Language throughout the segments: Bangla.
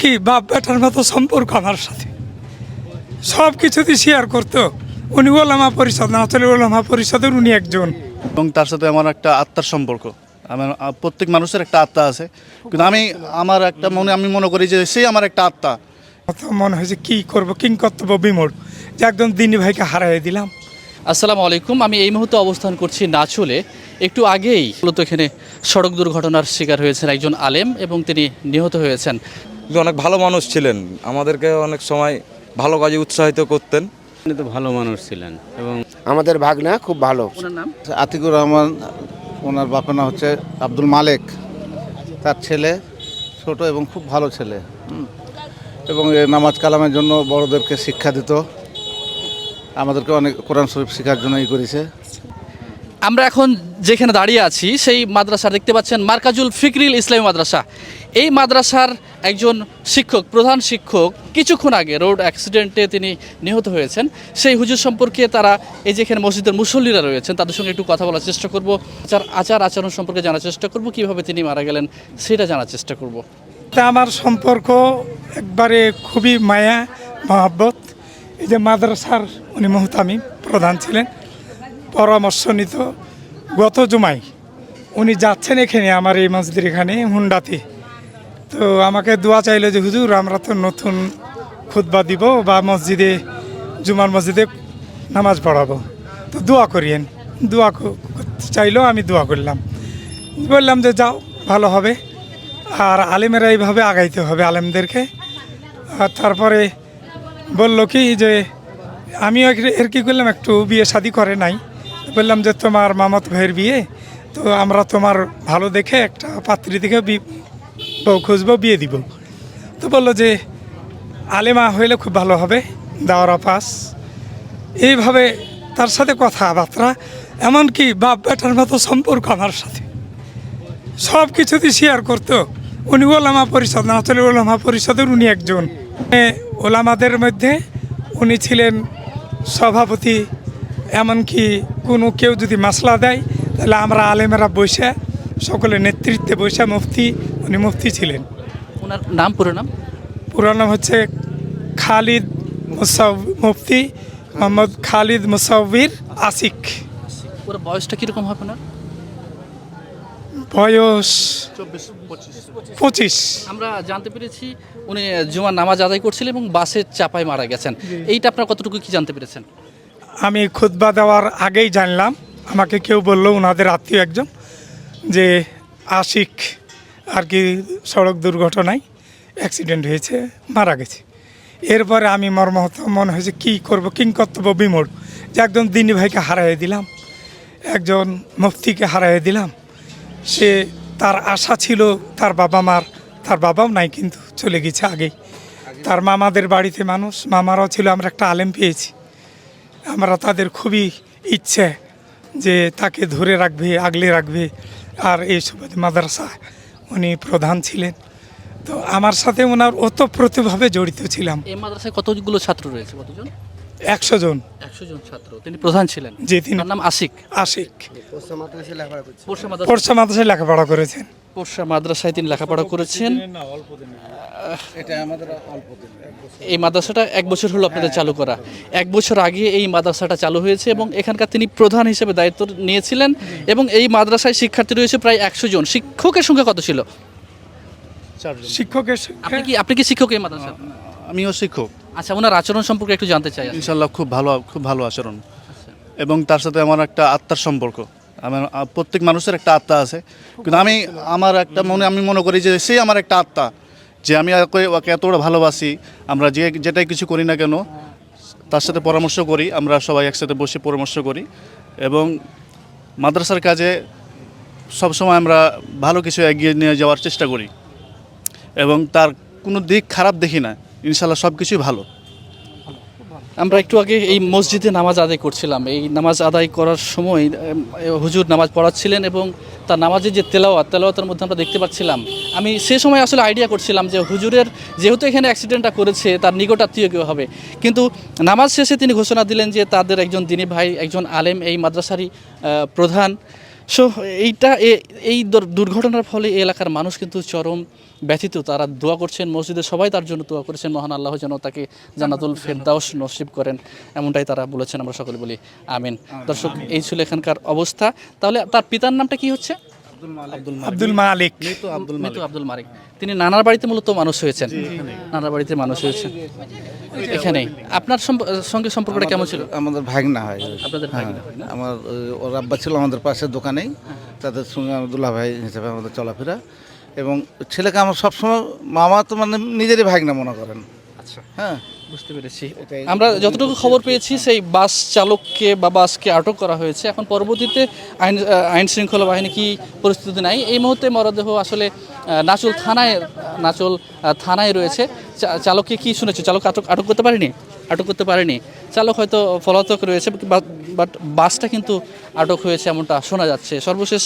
কি বাপ বেটার মতো সম্পর্ক আমার সাথে? সব কিছুতে শেয়ার করতো। উনি ওলামা পরিষদ না আসলে ওলামা পরিষদের উনি একজন। এবং তার সাথে আমার একটা আত্মার সম্পর্ক। আমার প্রত্যেক মানুষের একটা আত্মা আছে। কিন্তু আমি আমার একটা মনে আমি মনে করি যে সেই আমার একটা আত্মা। মনে হয়েছে কি করব কিং কর্তব্য বিমোড় যে একদম দিনী ভাইকে হারাই দিলাম। আসসালামু আলাইকুম আমি এই মুহূর্তে অবস্থান করছি নাচুলে। একটু আগেই মূলত এখানে সড়ক দুর্ঘটনার শিকার হয়েছেন একজন আলেম এবং তিনি নিহত হয়েছেন। কিন্তু অনেক ভালো মানুষ ছিলেন। আমাদেরকে অনেক সময় ভালো কাজে উৎসাহিত করতেন। উনি তো ভালো মানুষ ছিলেন এবং আমাদের ভাগনা খুব ভালো। আতিকুর রহমান ওনার বাপের নাম হচ্ছে আব্দুল মালেক। তার ছেলে ছোট এবং খুব ভালো ছেলে। এবং এ নামাজ কালামের জন্য বড়দেরকে শিক্ষা দিত। আমাদেরকে অনেক কোরআন শরীফ শেখার জন্য ই করেছে। আমরা এখন যেখানে দাঁড়িয়ে আছি, সেই মাদ্রাসা দেখতে পাচ্ছেন মার্কাজুল ফিকরিল ইসলামী মাদ্রাসা। এই মাদ্রাসার একজন শিক্ষক, প্রধান শিক্ষক, কিছুক্ষণ আগে রোড অ্যাক্সিডেন্টে তিনি নিহত হয়েছেন। সেই হুজুর সম্পর্কে তারা এই যে এখানে মসজিদের মুসল্লিরা রয়েছেন, তাদের সঙ্গে একটু কথা বলার চেষ্টা করব। আচার আচার আচরণ সম্পর্কে জানার চেষ্টা করব, কীভাবে তিনি মারা গেলেন সেটা জানার চেষ্টা করব। তা আমার সম্পর্ক একবারে খুবই মায়া, মহাব্বত। এই যে মাদ্রাসার উনি মোহতামি প্রধান ছিলেন। পরামর্শ নিত গত জুমাই উনি যাচ্ছেন এখানে আমার এই মসজিদের এখানে, হুন্ডাতে। তো আমাকে দোয়া চাইলো যে, হুজুর, আমরা তো নতুন খুতবা দিব বা মসজিদে, জুমার মসজিদে নামাজ পড়াবো। তো দোয়া করিয়েন। দোয়া চাইলো, আমি দোয়া করলাম। বললাম যে, যাও, ভালো হবে। আর আলেমেরা এইভাবে আগাইতে হবে আলেমদেরকে। আর তারপরে বলল কি যে, আমিও এর কি করলাম, একটু বিয়ে শাদি করে নাই। বললাম যে তোমার মামাত ভাইয়ের বিয়ে, তো আমরা তোমার ভালো দেখে একটা পাত্রী দেখে বউ খুঁজবো, বিয়ে দিব। তো বলল যে, আলেমা হইলে খুব ভালো হবে, দাওয়ারা পাস এইভাবে তার সাথে কথাবার্তা, এমনকি বাপ বেটার মতো সম্পর্ক আমার সাথে। সব কিছুতে শেয়ার করতো। উনি ওলামা পরিষদ, না আসলে ওলামা পরিষদের উনি একজন। ওলামাদের মধ্যে উনি ছিলেন সভাপতি, এমনকি কোনো কেউ যদি মাসলা দেয় তাহলে আমরা আলেমেরা বসে সকলে নেতৃত্বে বসে মুফতি উনি মুফতি ছিলেন। ওনার নাম পুরো নাম? পুরো নাম হচ্ছে খালিদ মুসাউ মুফতি মোহাম্মদ খালিদ মুসাউবির আসিক ওর বয়সটা কীরকম হবে না বয়স পঁচিশ। আমরা জানতে পেরেছি উনি জুমার নামাজ আদায় করছিলেন এবং বাসের চাপায় মারা গেছেন। এইটা আপনার কতটুকু কি জানতে পেরেছেন? আমি খুতবা দেওয়ার আগেই জানলাম। আমাকে কেউ বলল ওনাদের আত্মীয় একজন, যে আশিক আর কি সড়ক দুর্ঘটনায় অ্যাক্সিডেন্ট হয়েছে, মারা গেছে। এরপরে আমি মর্মাহত, মনে হয়েছে, কী করব কিং কর্তব্য বিমোড় যে একজন দিনী ভাইকে হারাই দিলাম, একজন মুফতিকে হারাই দিলাম। সে তার আশা ছিল, তার বাবা মার, তার বাবাও নাই কিন্তু, চলে গেছে আগেই। তার মামাদের বাড়িতে মানুষ, মামারাও ছিল, আমরা একটা আলেম পেয়েছি। আমরা তাদের খুবই ইচ্ছে যে তাকে ধরে রাখবে আগলে রাখবে। আর এই সুবাদে মাদ্রাসা উনি প্রধান ছিলেন। তো আমার সাথে ওনার ওতপ্রোতভাবে জড়িত ছিলাম। এই মাদ্রাসায় কতগুলো ছাত্র রয়েছে কতজন? একশো জন। একশো জন ছাত্র। তিনি প্রধান ছিলেন? যে তিনি নাম আশিক। আশিক। পোরশা মাদ্রাসায় লেখাপড়া করেছেন। পোরশা মাদ্রাসায় তিনি লেখাপড়া করেছেন। এই মাদ্রাসাটা এক বছর হলো আপনাদের চালু করা। এক বছর আগে এই মাদ্রাসাটা চালু হয়েছে এবং এখানকার তিনি প্রধান হিসেবে দায়িত্ব নিয়েছিলেন এবং এই মাদ্রাসায় শিক্ষার্থী রয়েছে প্রায় একশো জন। শিক্ষকের সংখ্যা কত ছিল? শিক্ষকের আপনি কি আপনি কি শিক্ষক এই মাদ্রাসা আমিও শিক্ষক। আচ্ছা ওনার আচরণ সম্পর্কে একটু জানতে চাই ইনশাল্লাহ খুব ভালো খুব ভালো আচরণ। এবং তার সাথে আমার একটা আত্মার সম্পর্ক। আমার প্রত্যেক মানুষের একটা আত্মা আছে। কিন্তু আমি আমার একটা মনে, আমি মনে করি যে সেই আমার একটা আত্মা, যে আমি ওকে- এতটা ভালোবাসি, আমরা যে, যেটাই কিছু করি না কেন, তার সাথে পরামর্শ করি, আমরা সবাই একসাথে বসে পরামর্শ করি এবং মাদ্রাসার কাজে সবসময় আমরা ভালো কিছু এগিয়ে নিয়ে যাওয়ার চেষ্টা করি এবং তার কোনো দিক খারাপ দেখি না। ইনশাল্লাহ সব কিছুই ভালো। আমরা একটু আগে এই মসজিদে নামাজ আদায় করছিলাম। এই নামাজ আদায় করার সময় হুজুর নামাজ পড়াচ্ছিলেন এবং তার নামাজের যে তেলাওয়াত, তেলাওয়াতের মধ্যে আমরা দেখতে পাচ্ছিলাম। আমি সে সময় আসলে আইডিয়া করছিলাম যে হুজুরের যেহেতু এখানে অ্যাক্সিডেন্টটা করেছে, তার নিকট আত্মীয় কেউ হবে। কিন্তু নামাজ শেষে তিনি ঘোষণা দিলেন যে তাদের একজন দিনী ভাই, একজন আলেম, এই মাদ্রাসারই প্রধান। সো এইটা এ- এই দুর- দুর্ঘটনার ফলে এই এলাকার মানুষ কিন্তু চরম ব্যথিত। তারা দোয়া করছেন মসজিদে সবাই তার জন্য দোয়া করেছেন। মহান আল্লাহ যেন তাকে জান্নাতুল ফেরদাউস নসিব করেন এমনটাই তারা বলেছেন আমরা সকলে বলি আমিন। দর্শক এই ছিল এখানকার অবস্থা। তাহলে তার পিতার নামটা কি হচ্ছে? আব্দুল মালিক। মৃত আব্দুল মালিক। তিনি নানার বাড়িতে মূলত মানুষ হয়েছেন। নানার বাড়িতে মানুষ হয়েছেন। এখানেই। আপনার সঙ্গে সম্পর্কটা কেমন ছিল? আমাদের ভাগনা হয়। আপনাদের হ্যাঁ। না? আমার ওর আব্বা ছিল আমাদের পাশের দোকানেই। তাদের সঙ্গে আবদুল্লাহ ভাই হিসেবে আমাদের চলাফেরা। এবং ছেলেকে আমার সবসময় মামা তো মানে নিজেরই ভাগনা মনে করেন। আচ্ছা। হ্যাঁ। বুঝতে পেরেছি। আমরা যতটুকু খবর পেয়েছি সেই বাস চালককে বা বাসকে আটক করা হয়েছে। এখন পরবর্তীতে আইন আইন শৃঙ্খলা বাহিনী কি পরিস্থিতি নাই। এই মুহূর্তে মরদেহ আসলে নাচল থানায় নাচল থানায় রয়েছে। চালককে কি শুনেছে? চালক আটক আটক করতে পারেনি? আটক করতে পারেনি। চালক হয়তো পলাতক রয়েছে বাট বাসটা কিন্তু আটক হয়েছে এমনটা শোনা যাচ্ছে। সর্বশেষ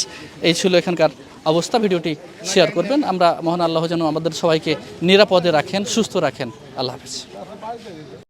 এই ছিল এখানকার অবস্থা। ভিডিওটি শেয়ার করবেন। আমরা মহান আল্লাহ যেন আমাদের সবাইকে নিরাপদে রাখেন, সুস্থ রাখেন। আল্লাহ হাফেজ।